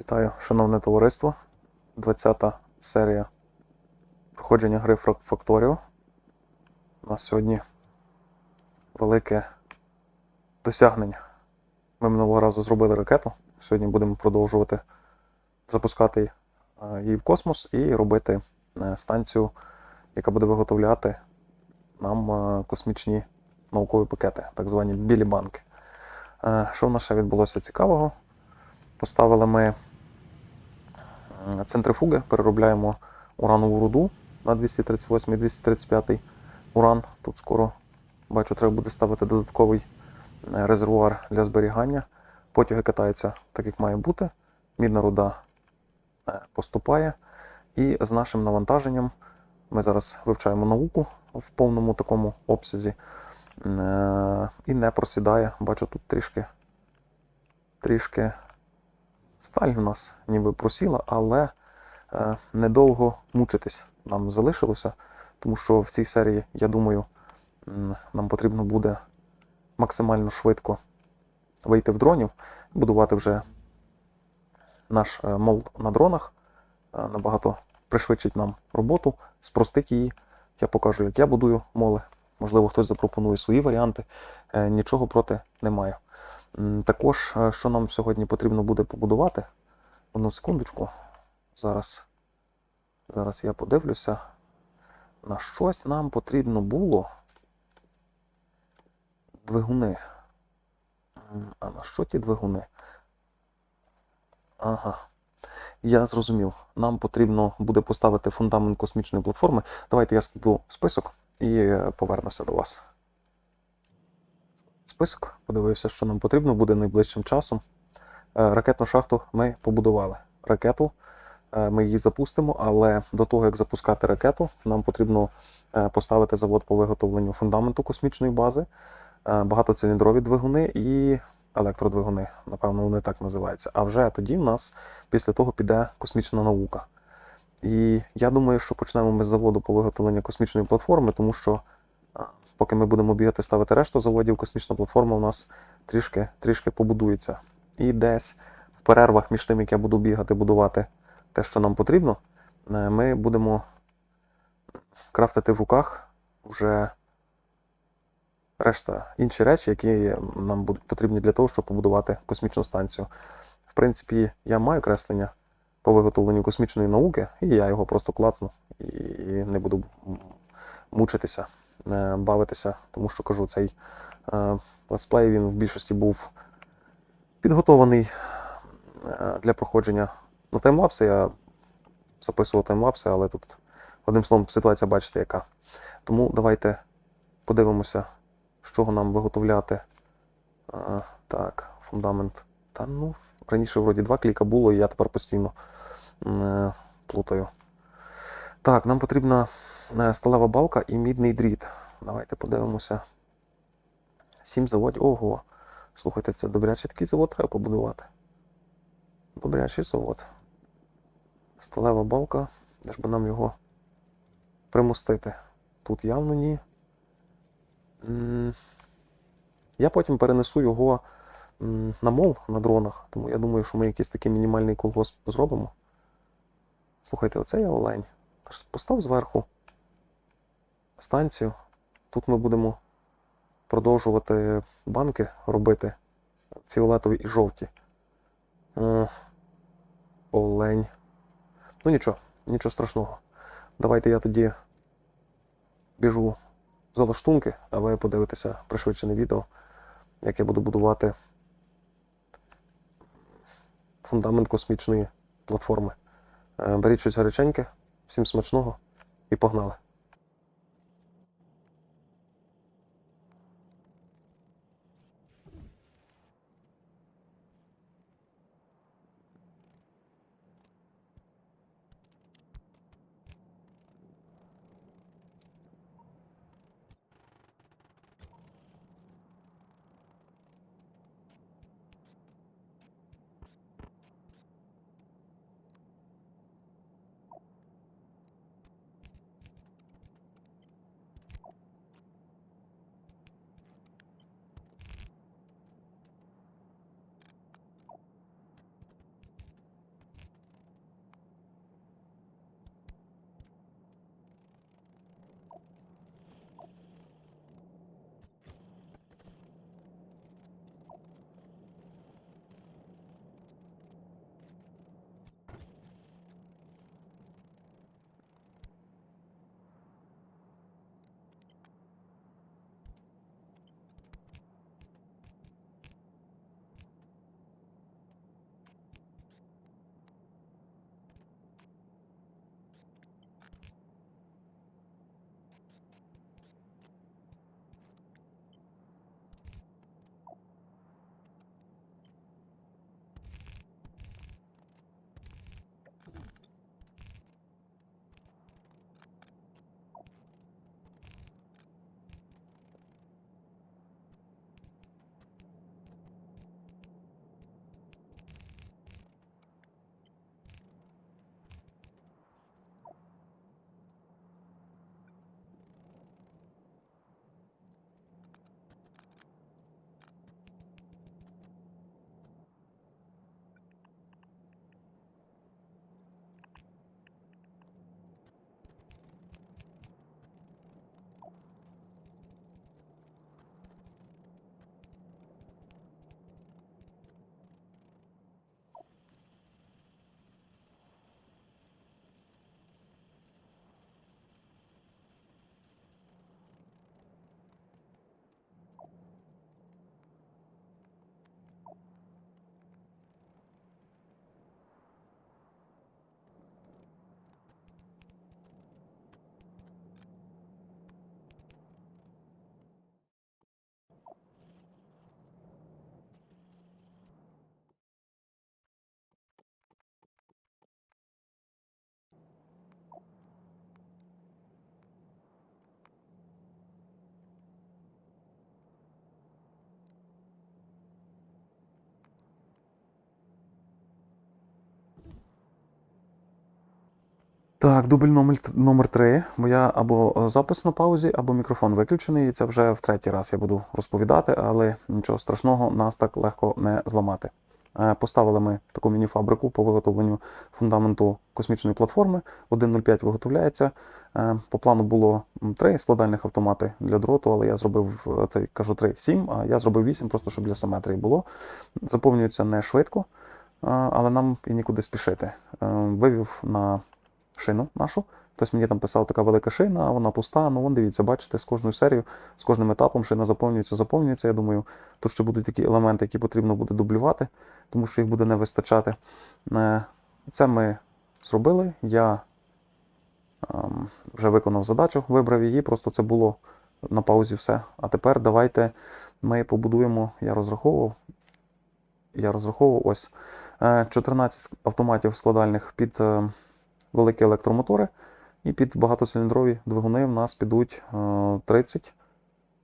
Вітаю, шановне товариство. 20-та серія проходження гри Factorio. У нас сьогодні велике досягнення. Ми минулого разу зробили ракету. Сьогодні будемо продовжувати запускати е, її в космос і робити е, станцію, яка буде виготовляти нам е, космічні наукові пакети, так звані білі банки. Що в нас ще відбулося цікавого? Поставили ми центрифуги, переробляємо уранову руду на 238 і 235 уран. Тут скоро бачу, треба буде ставити додатковий е, резервуар для зберігання. Потяги катаються так, як має бути. Мідна руда е, поступає. І з нашим навантаженням ми зараз вивчаємо науку в повному такому обсязі. Е, І не просідає. Бачу, тут трішки, трішки сталь у нас ніби просіла, але е, недовго мучитись нам залишилося, тому що в цій серії, я думаю, нам потрібно буде максимально швидко вийти в дронів, будувати вже наш е, мол на дронах, е, набагато пришвидшить нам роботу, спростить її. Я покажу, як я будую моли. Можливо, хтось запропонує свої варіанти. Нічого проти не маю. Також, е, що нам сьогодні потрібно буде побудувати. Одну секундочку. Зараз, зараз я подивлюся. На щось нам потрібно було. Двигуни. А на що ті двигуни? Ага. Я зрозумів. Нам потрібно буде поставити фундамент космічної платформи. Давайте я складу список і е, повернуся до вас. Список. Подивився, що нам потрібно буде найближчим часом. Е, Ракетну шахту ми побудували. Ракету е, ми її запустимо, але до того, як запускати ракету, нам потрібно е, поставити завод по виготовленню фундаменту космічної бази, багатоциліндрові двигуни і електродвигуни, напевно, вони так називаються. А вже тоді в нас після того піде космічна наука. І я думаю, що почнемо ми з заводу по виготовленню космічної платформи, тому що поки ми будемо бігати ставити решту заводів, космічна платформа у нас трішки, трішки побудується. І десь в перервах між тим, як я буду бігати, будувати те, що нам потрібно, е, ми будемо крафтити в руках вже решта інші речі, які нам будуть потрібні для того, щоб побудувати космічну станцію. В принципі, я маю креслення по виготовленню космічної науки, і я його просто клацну і не буду мучитися, бавитися, тому що кажу, цей е, летсплей він в більшості був підготований е, для проходження на таймлапси. Я записував таймлапси, але тут, одним словом, ситуація бачите, яка. Тому давайте подивимося, з чого нам виготовляти. Е, Так, фундамент. Та ну, раніше вроді два кліка було, і я тепер постійно е, плутаю. Так, нам потрібна е, сталева балка і мідний дріт. Давайте подивимося. Сім заводів. Ого. Слухайте, це добрячий такий завод треба побудувати. Добрячий завод. Сталева балка. Де ж би нам його примостити? Тут явно ні. Я потім перенесу його на мол на дронах, тому я думаю, що ми якийсь такий мінімальний колгосп зробимо. Слухайте, оце я олень. Постав зверху станцію. Тут ми будемо продовжувати банки робити фіолетові і жовті. Е, Олень. Ну нічого, нічого страшного. Давайте я тоді біжу за лаштунки, а ви подивитеся пришвидшене відео, як я буду будувати фундамент космічної платформи. Е, Беріть щось гаряченьке, всім смачного і погнали. Так, дубль номер, номер 3, бо я або е, запис на паузі, або мікрофон виключений. І це вже в третій раз я буду розповідати, але нічого страшного, нас так легко не зламати. Е, Поставили ми таку міні-фабрику по виготовленню фундаменту космічної платформи. 1.05 виготовляється. Е, По плану було три складальних автомати для дроту, але я зробив кажу 3, 7, а я зробив 8, просто щоб для симетрії було. Заповнюється не швидко, але нам і нікуди спішити. Вивів на шину нашу. Хтось мені там писав така велика шина, вона пуста. Ну, вон дивіться, бачите, з кожною серією, з кожним етапом шина заповнюється, заповнюється. Я думаю, тут ще будуть такі елементи, які потрібно буде дублювати, тому що їх буде не вистачати. Е, Це ми зробили. Я ем, вже виконав задачу, вибрав її, просто це було на паузі все. А тепер давайте ми побудуємо, я розраховував. Я розраховував ось е, 14 автоматів складальних під е, великі електромотори, і під багатоциліндрові двигуни в нас підуть е, 30.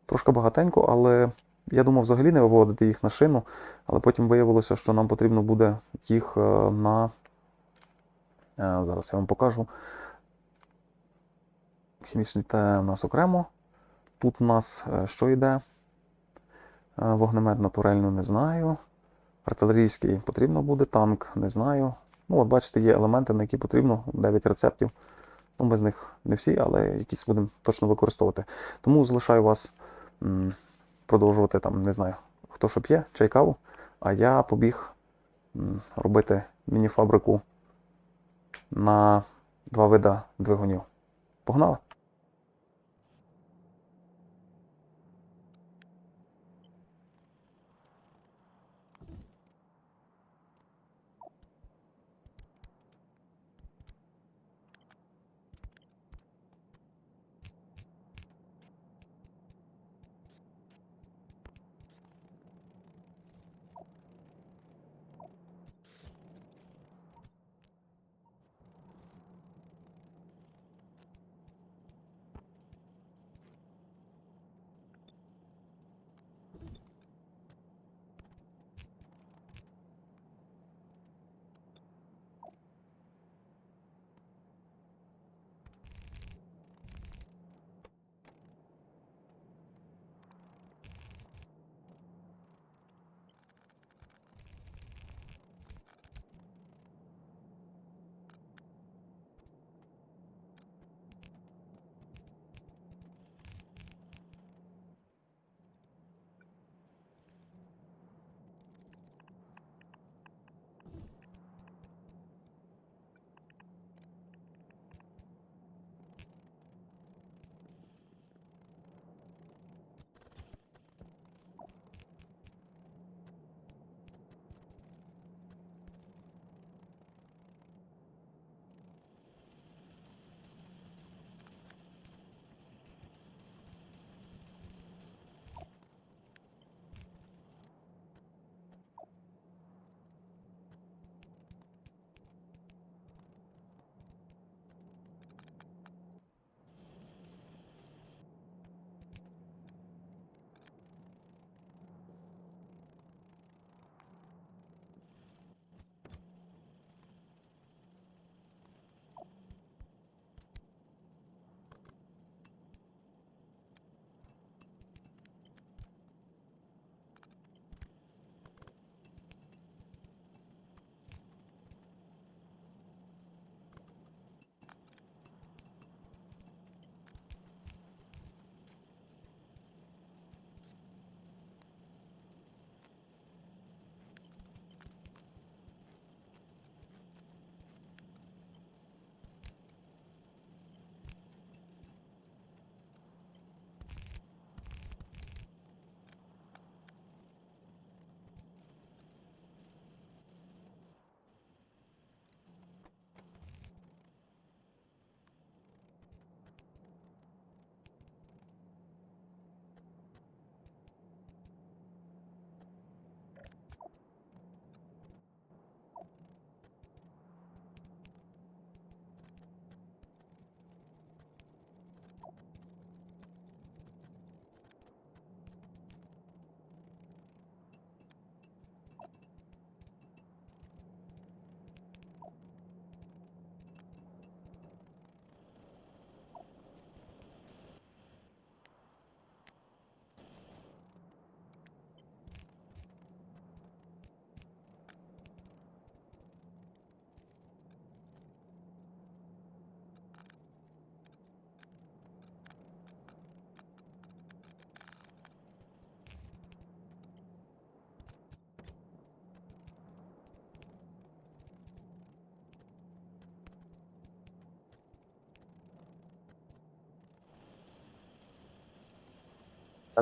Трошки багатенько, але я думав взагалі не виводити їх на шину, але потім виявилося, що нам потрібно буде їх е, на. е, Зараз я вам покажу. Хімічний Т у нас окремо. Тут у нас е, що йде? Е, Вогнемет на турельну не знаю. Артилерійський потрібно буде, танк не знаю. Ну, от бачите, є елементи, на які потрібно 9 рецептів. Ну, ми з них не всі, але якісь будемо точно використовувати. Тому залишаю вас продовжувати там, не знаю, хто що п'є, чай каву. А я побіг робити міні-фабрику на два вида двигунів. Погнали!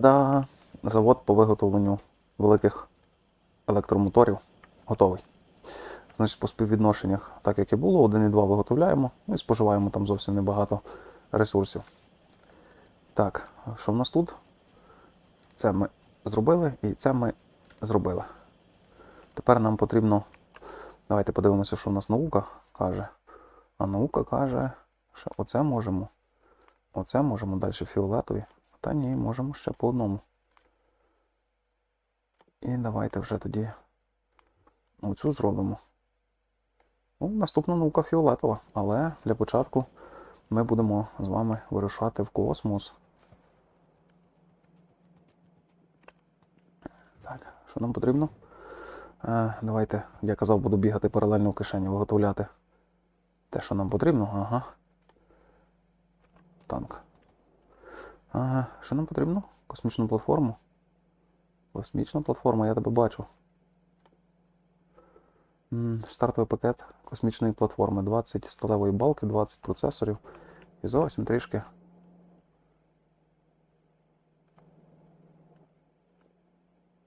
Та-да! Завод по виготовленню великих електромоторів готовий. Значить, по співвідношеннях, так як і було, 1,2 виготовляємо і споживаємо там зовсім небагато ресурсів. Так, що в нас тут? Це ми зробили і це ми зробили. Тепер нам потрібно. Давайте подивимося, що в нас наука каже. А наука каже, що оце можемо. Оце можемо далі фіолетові. Та ні, можемо ще по одному. І давайте вже тоді оцю зробимо. Ну, наступна наука фіолетова, але для початку ми будемо з вами вирушати в космос. Так, що нам потрібно? Е, давайте, я казав, буду бігати паралельно в кишені, виготовляти те, що нам потрібно. Ага. Танк. Ага, що нам потрібно? Космічну платформу. Космічна платформа, я тебе бачу. Стартовий пакет космічної платформи. 20 сталевої балки, 20 процесорів і зовсім трішки.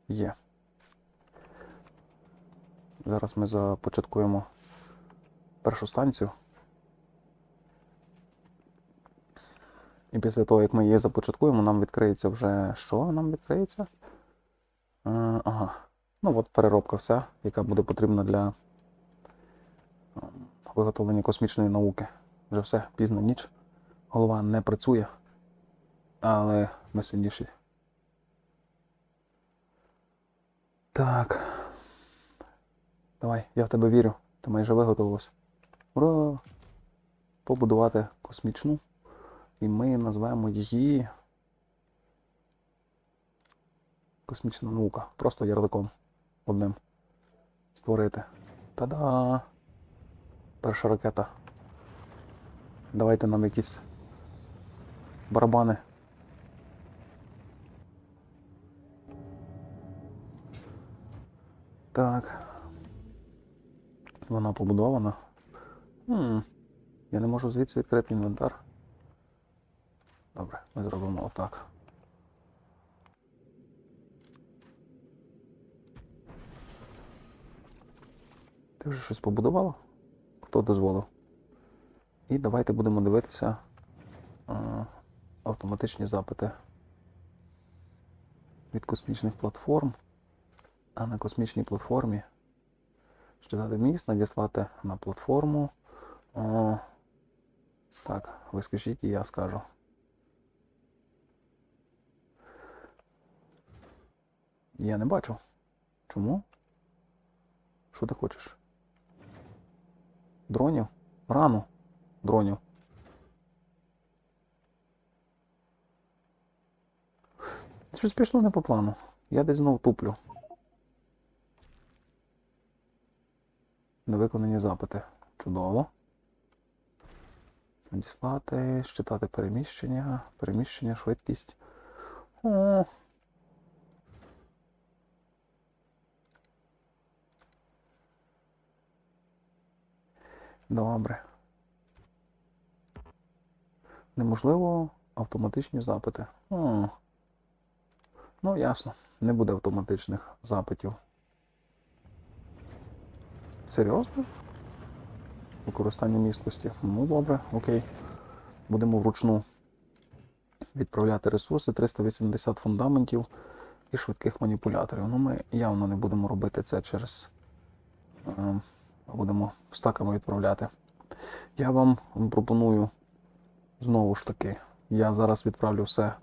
Є. Зараз ми започаткуємо першу станцію. І після того, як ми її започаткуємо, нам відкриється вже що нам відкриється? Е, ага. Ну от переробка вся, яка буде потрібна для ем, виготовлення космічної науки. Вже все, пізна ніч. Голова не працює, але ми сильніші. Так. Давай, я в тебе вірю. Ти майже виготовилась. Ура! Побудувати космічну. І ми назвемо її. Космічна наука. Просто ярликом одним. Створити. Та-да! Перша ракета. Давайте нам якісь барабани. Так. Вона побудована. Хм. Я не можу звідси відкрити інвентар. Ми зробимо отак. Ти вже щось побудувала? Хто дозволив? І давайте будемо дивитися а, автоматичні запити від космічних платформ. А на космічній платформі щитати міст, надіслати на платформу. О, так, ви скажіть і я скажу. Я не бачу. Чому? Що ти хочеш? Дронів? Рано. Дронів. Щось пішло не по плану. Я десь знов туплю. Невиконані запити. Чудово. Надіслати, щитати переміщення, переміщення, швидкість. О. Добре. Неможливо автоматичні запити. О. Ну, ясно. Не буде автоматичних запитів. Серйозно? Використання місткості. Ну, добре, окей. Будемо вручну відправляти ресурси 380 фундаментів і швидких маніпуляторів. Ну, ми явно не будемо робити це через. Е, будемо стаками відправляти. Я вам пропоную знову ж таки, я зараз відправлю все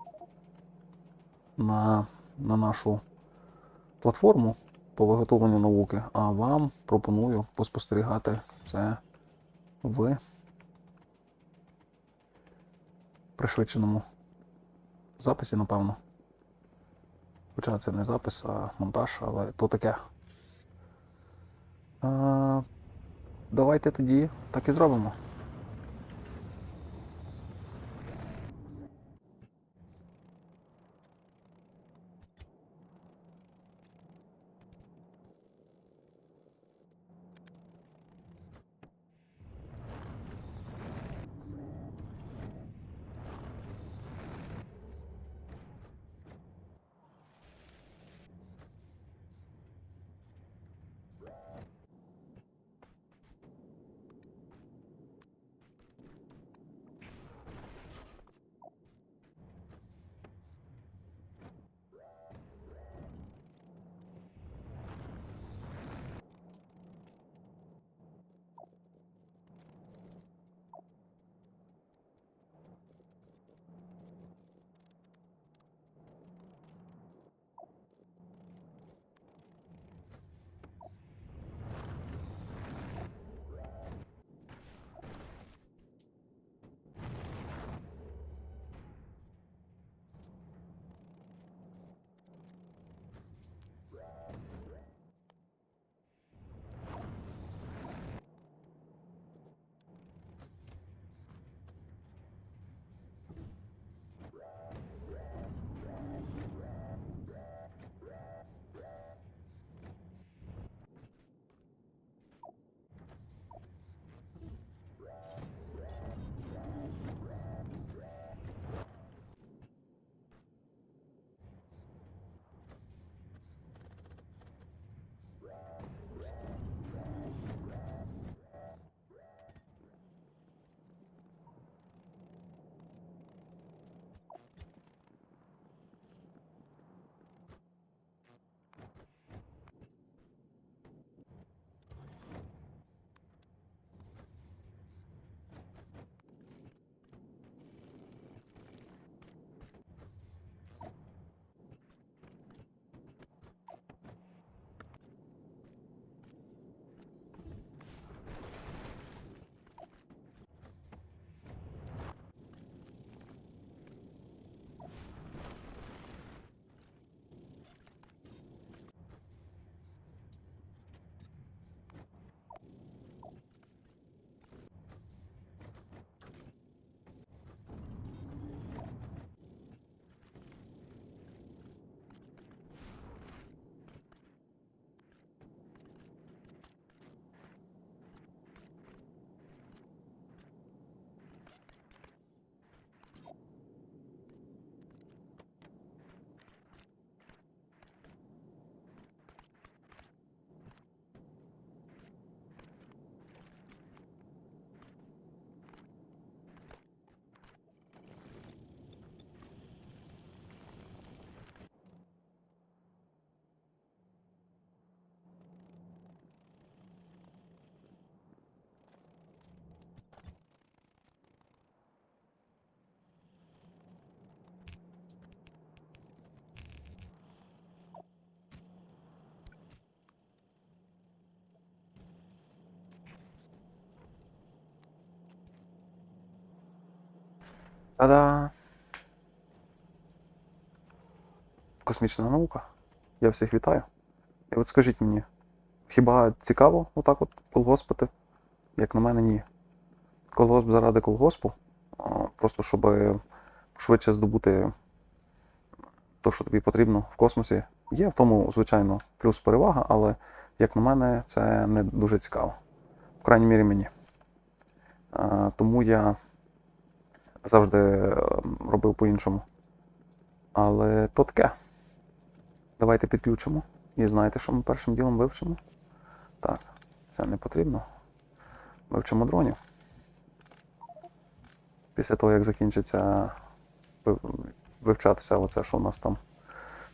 на, на нашу платформу по виготовленню науки, а вам пропоную поспостерігати це в пришвидшеному записі, напевно. Хоча це не запис, а монтаж, але то таке. Давайте тоді так і зробимо. Та-да! Космічна наука. Я всіх вітаю. І от скажіть мені, хіба цікаво отак от колгоспити? Як на мене, ні. Колгосп заради колгоспу, просто щоб швидше здобути те, що тобі потрібно в космосі. Є в тому, звичайно, плюс перевага, але, як на мене, це не дуже цікаво. В крайній мірі мені. Тому я завжди е, робив по-іншому. Але то таке. Давайте підключимо. І знаєте, що ми першим ділом вивчимо? Так, це не потрібно. Вивчимо дронів. Після того, як закінчиться вивчатися оце, що у нас там.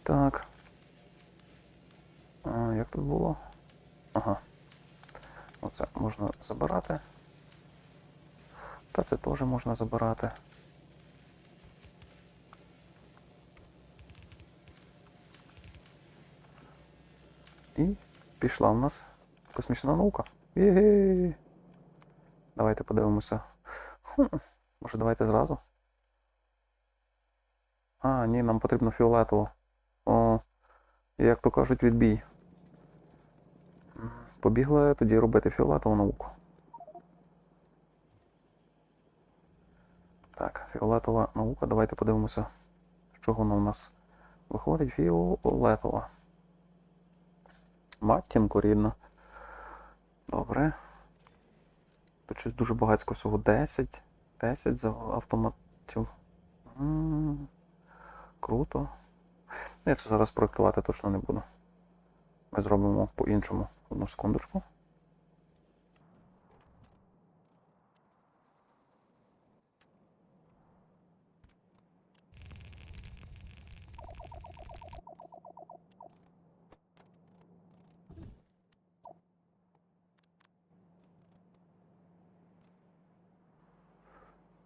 Так. А, як тут було? Ага. Оце можна забирати. Та це теж можна забирати. І пішла в нас космічна наука. Є. Давайте подивимося. Хм, може давайте зразу. А, ні, нам потрібно фіолетово. О, як то кажуть, відбій. Побігли тоді робити фіолетову науку. Так, фіолетова наука. Давайте подивимося, з чого вона у нас виходить. Фіолетова. Матінко рідно. Добре. Тут щось дуже багатько всього. 10. 10 за автоматів. Круто. Я це зараз проектувати точно не буду. Ми зробимо по-іншому. Одну секундочку.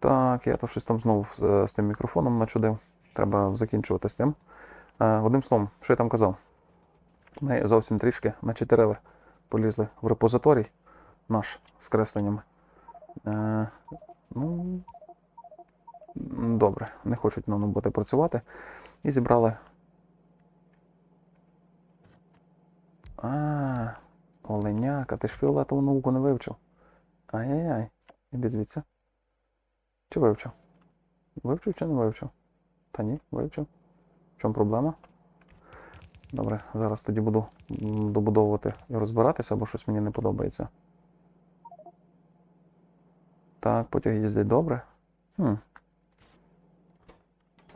Так, я то щось там знову з, з тим мікрофоном начудив. Треба закінчувати з тим. Е, одним словом, що я там казав? Ми зовсім трішки начетирили, полізли в репозиторій наш з кресленнями. Е, ну, добре, не хочуть на роботи працювати. І зібрали. А, оленяка, ти ж фіолетову науку не вивчив. Ай-яй-яй, іди звідси. Чи вивчив? Вивчив чи не вивчив? Та ні, вивчив. В чому проблема? Добре, зараз тоді буду добудовувати і розбиратися, бо щось мені не подобається. Так, потяг їздить добре. Хм.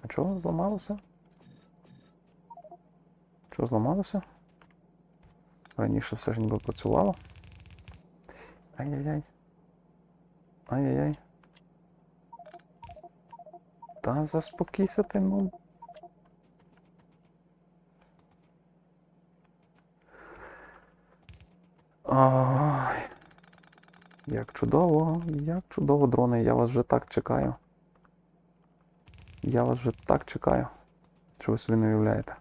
А чого зламалося? Чого зламалося? Раніше все ж ніби працювало. Ай-яй-яй. Ай-яй-яй. Та заспокійся ти, ну. Ай. Як чудово, як чудово, дрони, я вас вже так чекаю. Я вас вже так чекаю, що ви собі не уявляєте.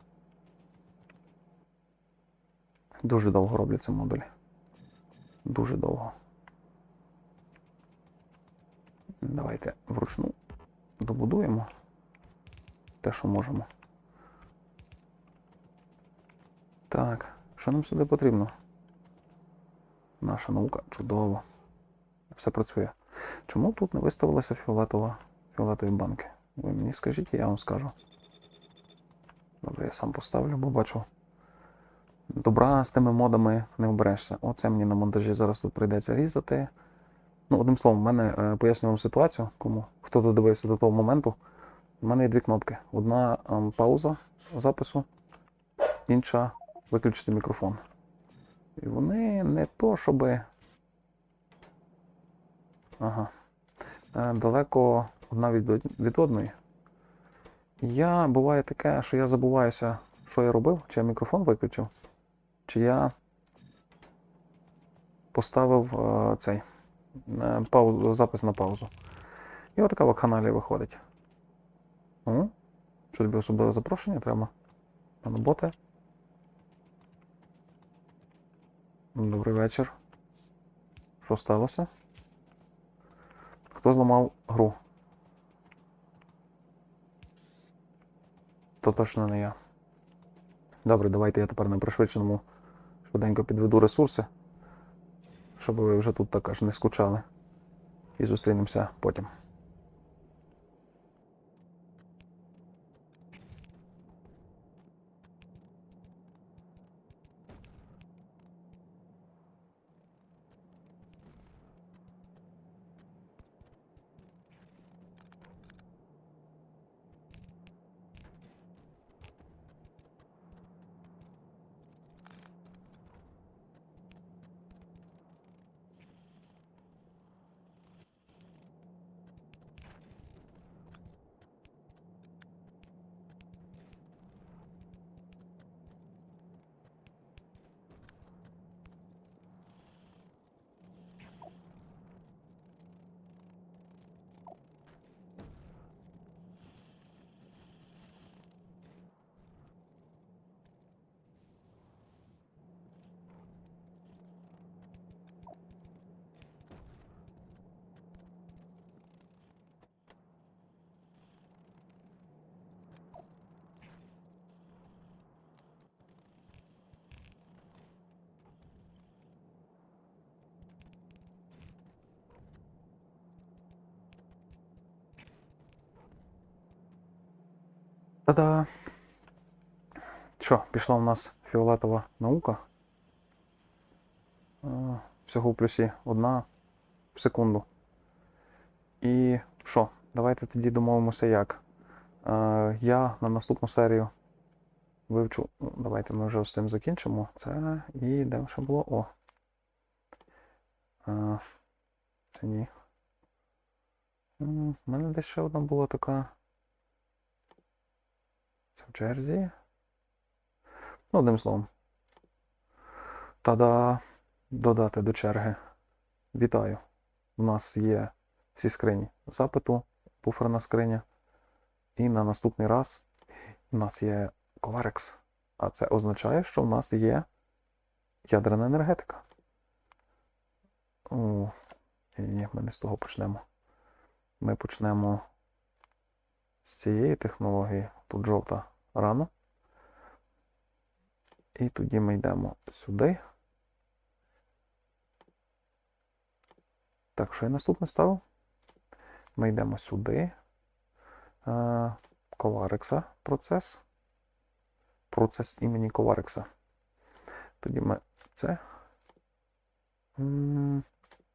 Дуже довго робляться модулі. Дуже довго. Давайте вручну добудуємо те, що можемо. Так, що нам сюди потрібно? Наша наука чудово. Все працює. Чому тут не виставилася фіолетова, фіолетові банки? Ви мені скажіть, я вам скажу. Добре, я сам поставлю, бо бачу. Добра з тими модами не оберешся. Оце мені на монтажі зараз тут прийдеться різати. Ну, одним словом, в мене е, поясню вам ситуацію, кому хто додивився до того моменту. У мене є дві кнопки. Одна ем, пауза запису, інша виключити мікрофон. І вони не то, щоби. Ага. Е, далеко одна від, від одної. Я буває таке, що я забуваюся, що я робив, чи я мікрофон виключив, чи я поставив е, цей паузу, запис на паузу. І отака вакханалія виходить. О, що тобі особливе запрошення треба? На роботи. Добрий вечір. Що сталося? Хто зламав гру? То точно не я. Добре, давайте я тепер на пришвидшеному швиденько підведу ресурси, щоб ви вже тут також не скучали. І зустрінемося потім. Та-да! Що, пішла у нас фіолетова наука? Е, Всього в плюсі одна в секунду. І що? Давайте тоді домовимося як. Е, Я на наступну серію вивчу. Ну, давайте ми вже з цим закінчимо. Це і де ще було? О. Е, Це ні. У мене десь ще одна була така. Це в Джерзі. Ну, одним словом. Та-да, додати до черги. Вітаю. У нас є всі скрині запиту, буферна скриня. І на наступний раз у нас є Covarex. А це означає, що в нас є ядерна енергетика. О, ні, ми не з того почнемо. Ми почнемо з цієї технології. Тут жовта рано. І тоді ми йдемо сюди. Так, що я наступне ставив? Ми йдемо сюди. Е, Коварекса процес. Процес імені Коварекса. Тоді ми це.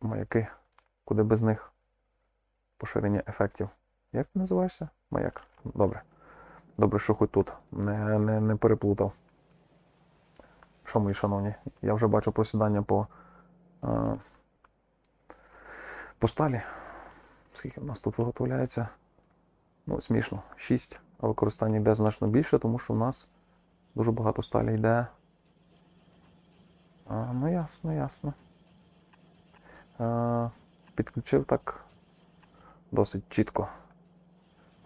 Маяки. Куди без них? Поширення ефектів. Як ти називаєшся? Маяк. Добре. Добре, що хоч тут. Не, не, не переплутав. Що, мої шановні? Я вже бачу просідання по, е, по сталі. Скільки в нас тут виготовляється? Ну, смішно. 6, а використання йде значно більше, тому що в нас дуже багато сталі йде. А, ну ясно, ясно. Е, підключив так досить чітко.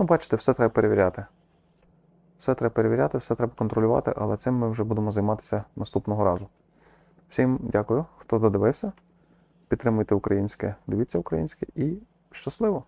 Ну, бачите, все треба перевіряти. Все треба перевіряти, все треба контролювати, але цим ми вже будемо займатися наступного разу. Всім дякую, хто додивився. Підтримуйте українське, дивіться українське і щасливо!